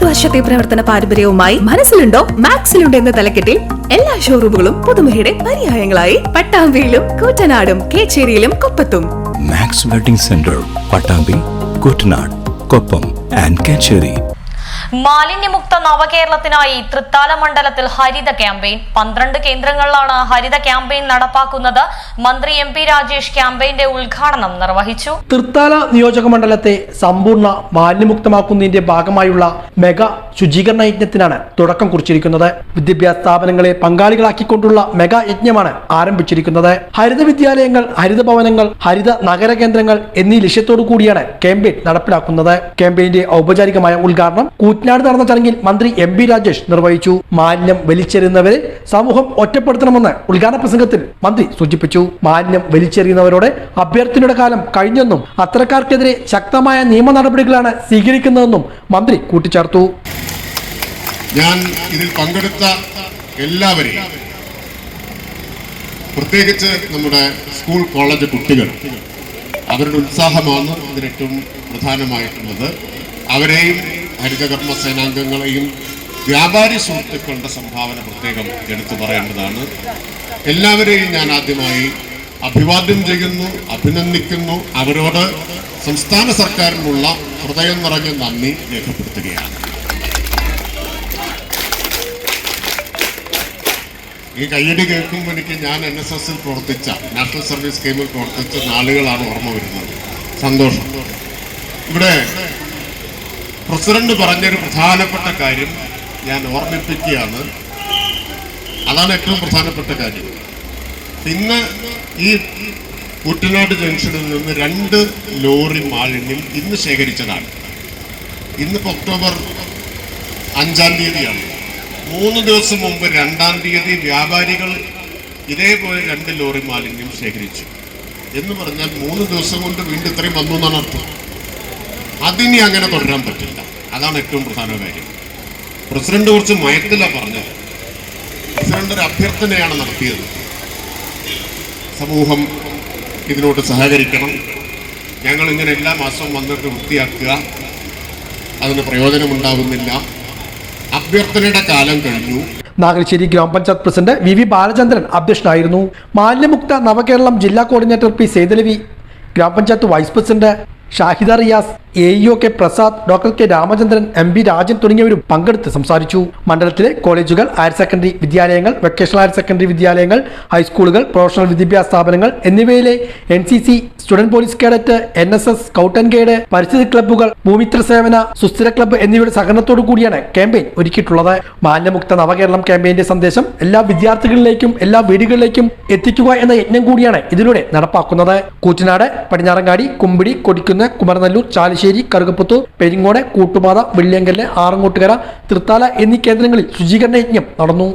മുപ്പത് വർഷത്തെ പ്രവർത്തന പാരമ്പര്യവുമായി മനസ്സിലുണ്ടോ? മാക്സിലുണ്ടോ എന്ന തലക്കെട്ടിൽ എല്ലാ ഷോറൂമുകളും പുതുമയുടെ പര്യായങ്ങളായി. പട്ടാമ്പിയിലും കൂറ്റനാടും കേച്ചേരിയിലും കൊപ്പത്തും. Max wedding centre Pattambi Koottanad Koppam and Kacheri. മാലിന്യമുക്ത നവകേരളത്തിനായി തൃത്താല മണ്ഡലത്തിൽ ഹരിത ക്യാമ്പയിൻ. പന്ത്രണ്ട് കേന്ദ്രങ്ങളിലാണ് ഹരിത ക്യാമ്പയിൻ നടപ്പാക്കുന്നത്. മന്ത്രി എം പി രാജേഷ് ക്യാമ്പയിന്റെ ഉദ്ഘാടനം നിർവഹിച്ചു. തൃത്താല നിയോജക മണ്ഡലത്തെ സമ്പൂർണ മാലിന്യമുക്തമാക്കുന്നതിന്റെ ഭാഗമായുള്ള മെഗാ ശുചീകരണ യജ്ഞത്തിനാണ് തുടക്കം കുറിച്ചിരിക്കുന്നത്. വിദ്യാഭ്യാസ സ്ഥാപനങ്ങളെ പങ്കാളികളാക്കിക്കൊണ്ടുള്ള മെഗാ യജ്ഞമാണ് ആരംഭിച്ചിരിക്കുന്നത്. ഹരിത വിദ്യാലയങ്ങൾ ഹരിത ഭവനങ്ങൾ ഹരിത നഗര കേന്ദ്രങ്ങൾ എന്നീ ലക്ഷ്യത്തോടു കൂടിയാണ് ക്യാമ്പയിൻ നടപ്പിലാക്കുന്നത്. ക്യാമ്പയിന്റെ ഔപചാരികമായ ഉദ്ഘാടനം കൂറ്റനാട് നടന്ന ചടങ്ങിൽ മന്ത്രി എം ബി രാജേഷ് നിർവഹിച്ചു. മാലിന്യം വലിച്ചെറിയുന്നവരെ സമൂഹം ഒറ്റപ്പെടുത്തണമെന്ന് ഉദ്ഘാടന പ്രസംഗത്തിൽ മന്ത്രി സൂചിപ്പിച്ചു. മാലിന്യം വലിച്ചെറിയുന്നവരോട് അഭ്യർത്ഥനയുടെ കാലം കഴിഞ്ഞെന്നും അത്തരക്കാർക്കെതിരെ ശക്തമായ നിയമ നടപടികളാണ് സ്വീകരിക്കുന്നതെന്നും മന്ത്രി കൂട്ടിച്ചേർത്തു. ഞാൻ ഇതിൽ പങ്കെടുത്ത എല്ലാവരെയും പ്രത്യേകിച്ച് നമ്മുടെ സ്കൂൾ കോളേജ് കുട്ടികൾ അവരുടെ ഉത്സാഹമാണ് ഇതിന് പ്രധാനമായിട്ടുള്ളത്. അവരെയും ഹരിതകർമ്മ സേനാംഗങ്ങളെയും വ്യാപാരി സുഹൃത്തുക്കളുടെ സംഭാവന പ്രത്യേകം എടുത്തു പറയേണ്ടതാണ്. എല്ലാവരെയും ഞാൻ ആദ്യമായി അഭിവാദ്യം ചെയ്യുന്നു അഭിനന്ദിക്കുന്നു. അവരോട് സംസ്ഥാന സർക്കാരിനുള്ള ഹൃദയം നിറഞ്ഞ നന്ദി രേഖപ്പെടുത്തുകയാണ്. ഈ കയ്യടി കേൾക്കുമ്പോൾ എനിക്ക് ഞാൻ എൻ എസ് എസിൽ പ്രവർത്തിച്ച നാഷണൽ സർവീസ് സ്കീമിൽ പ്രവർത്തിച്ച നാളുകളാണ് ഓർമ്മ വരുന്നത്. സന്തോഷം. ഇവിടെ പ്രസിഡന്റ് പറഞ്ഞൊരു പ്രധാനപ്പെട്ട കാര്യം ഞാൻ ഓർമ്മിപ്പിക്കുകയാണ്. അതാണ് ഏറ്റവും പ്രധാനപ്പെട്ട കാര്യം. ഇന്ന് ഈ കുട്ടനാട് ജംഗ്ഷനിൽ നിന്ന് രണ്ട് ലോറി മാലിന്യം ഇന്ന് ശേഖരിച്ചതാണ്. ഇന്നിപ്പോൾ ഒക്ടോബർ അഞ്ചാം തീയതിയാണ്. മൂന്ന് ദിവസം മുമ്പ് രണ്ടാം തീയതി വ്യാപാരികൾ ഇതേപോലെ രണ്ട് ലോറി മാലിന്യം ശേഖരിച്ചു. എന്ന് പറഞ്ഞാൽ മൂന്ന് ദിവസം കൊണ്ട് വീണ്ടും ഇത്രയും വന്നു എന്നാണ് അർത്ഥം. അതിനി അങ്ങനെ തുടരാൻ പറ്റില്ല. അതാണ് ഏറ്റവും പ്രധാന കാര്യം. പ്രസിഡന്റ് കുറച്ച് മയത്തില്ല പറഞ്ഞത്. പ്രസിഡന്റ് ഒരു അഭ്യർത്ഥനയാണ് നടത്തിയത്. സമൂഹം ഇതിനോട് സഹകരിക്കണം. ഞങ്ങൾ ഇങ്ങനെ എല്ലാ മാസവും വന്നിട്ട് വൃത്തിയാക്കുക. അതിന് പ്രയോജനമുണ്ടാകുന്നില്ല അഭ്യർത്ഥനയുടെ കാലം കഴിഞ്ഞു. നാഗരിശ്ശേരി ഗ്രാമപഞ്ചായത്ത് പ്രസിഡന്റ് വി വി ബാലചന്ദ്രൻ അധ്യക്ഷനായിരുന്നു. മാലിന്യമുക്ത നവകേരളം ജില്ലാ കോർഡിനേറ്റർ പി സേതലവി ഗ്രാമപഞ്ചായത്ത് vice president Shahida Riyas A EO K Prasad doctor K Ramachandran M B Rajan തുടങ്ങിയവരും പങ്കെടുത്ത് സംസാരിച്ചു. മണ്ഡലത്തിലെ കോളേജുകൾ ഹയർ സെക്കൻഡറി വിദ്യാലയങ്ങൾ വൊക്കേഷണൽ ഹയർ സെക്കൻഡറി വിദ്യാലയങ്ങൾ ഹൈസ്കൂളുകൾ പ്രൊഫഷണൽ വിദ്യാഭ്യാസ സ്ഥാപനങ്ങൾ എന്നിവയിലെ N student police cadet N S S scout and guide പരിസ്ഥിതി ക്ലബ്ബുകൾ ഭൂമിത്ര സേവന സുസ്ഥിര ക്ലബ്ബ് എന്നിവയുടെ സഹകരണത്തോടു കൂടിയാണ് ക്യാമ്പയിൻ ഒരുക്കിയിട്ടുള്ളത്. മാലിന്യമുക്ത നവകേരളം ക്യാമ്പയിന്റെ സന്ദേശം എല്ലാ വിദ്യാർത്ഥികളിലേക്കും എല്ലാ വീടുകളിലേക്കും എത്തിക്കുക എന്ന യജ്ഞം കൂടിയാണ് ഇതിലൂടെ നടപ്പാക്കുന്നത്. കൂറ്റനാട് പടിഞ്ഞാറങ്ങാടി കുമ്പിടി കൊടിക്കുന്ന് കുമരനല്ലൂർ ചാലിശ്ശേരി കറുകപ്പുത്തൂർ പെരിങ്ങോട് കൂട്ടുപാത വെള്ളിയങ്കല്ല് ആറങ്ങോട്ടുകര തൃത്താല എന്നീ കേന്ദ്രങ്ങളിൽ ശുചീകരണ യജ്ഞം നടന്നു.